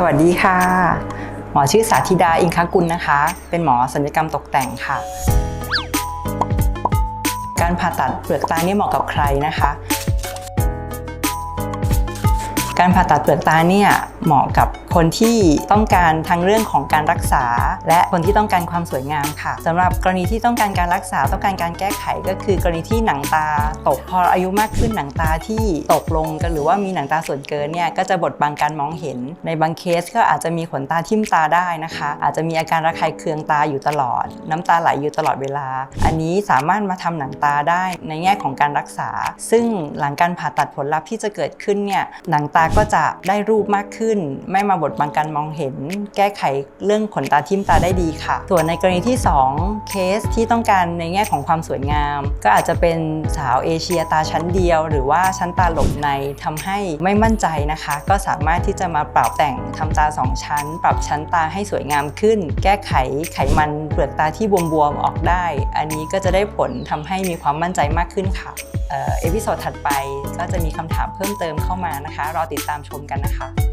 สวัสดีค่ะ หมอชื่อสาธิดาอิงคกุลนะคะ เป็นหมอศัลยกรรมตกแต่งค่ะ การผ่าตัดเปลือกตานี่เหมาะกับใครนะคะ การผ่าตัดเปลือกตาเนี่ย เหมาะกับคนที่ต้องการทั้งเรื่องของการรักษา และคนที่ต้องการความสวยงามค่ะสำหรับกรณีที่ต้องการการรักษาต้องการการแก้ไขก็คือกรณีที่หนังตาตกพออายุมากขึ้นหนังตาที่ตกลงกันหรือว่ามีหนังตาส่วนเกินเนี่ยก็จะบดบังการมองเห็น ในบางเคสก็อาจจะมีขนตาทิ่มตาได้นะคะ อาจจะมีอาการระคายเคืองตาอยู่ตลอด น้ำตาไหลอยู่ตลอดเวลา อันนี้สามารถมาทำหนังตาได้ในแง่ของการรักษา ซึ่งหลังการผ่าตัดผลลัพธ์ที่จะเกิดขึ้นเนี่ยหนังตาก็จะได้รูปมากขึ้นไม่มาบดบังการมองเห็น แก้ไขเรื่องขนตาทิ่มตาได้ดีค่ะ ส่วนในกรณีที่ 2 เคสที่ต้องการในแง่ของความสวยงาม ก็อาจจะเป็นสาวเอเชียตาชั้นเดียว หรือว่าชั้นตาหลบในทำให้ไม่มั่นใจนะคะ ก็สามารถที่จะมาปรับแต่งทำตาสองชั้น ปรับชั้นตาให้สวยงามขึ้น แก้ไขไขมันเปลือกตาที่บวมๆออกได้ อันนี้ก็จะได้ผลทำให้มีความมั่นใจมากขึ้นค่ะเอพิโซดถัดไปก็จะมีคำถามเพิ่มเติมเข้ามานะคะ รอติดตามชมกันนะคะ